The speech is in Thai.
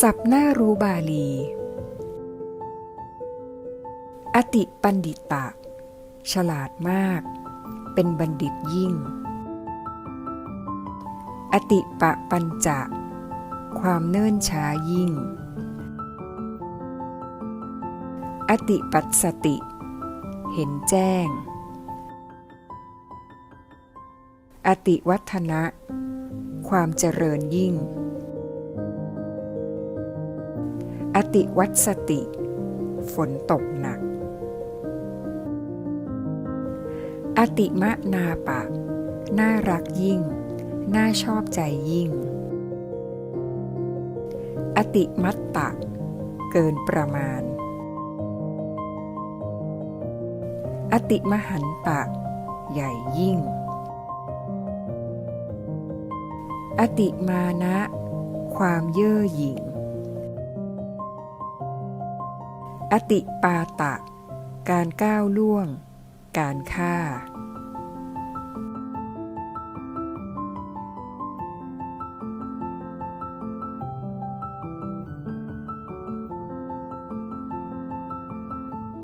สับหน้ารู้บาลี อติปันดิตะ ฉลาดมาก เป็นบัณฑิตยิ่ง อติปะปัญจะ ความเนิ่นช้ายิ่ง อติปัสสติ เห็นแจ้ง อติวัฒนะ ความเจริญยิ่ง อติวัตสติ ฝนตกหนัก อติมะนาปะ น่ารักยิ่ง น่าชอบใจยิ่ง อติมัตตะ เกินประมาณ อติมหันตะใหญ่ยิ่ง อติมานะ ความเย่อหยิ่ง อติปาตะ การก้าวล่วง การฆ่า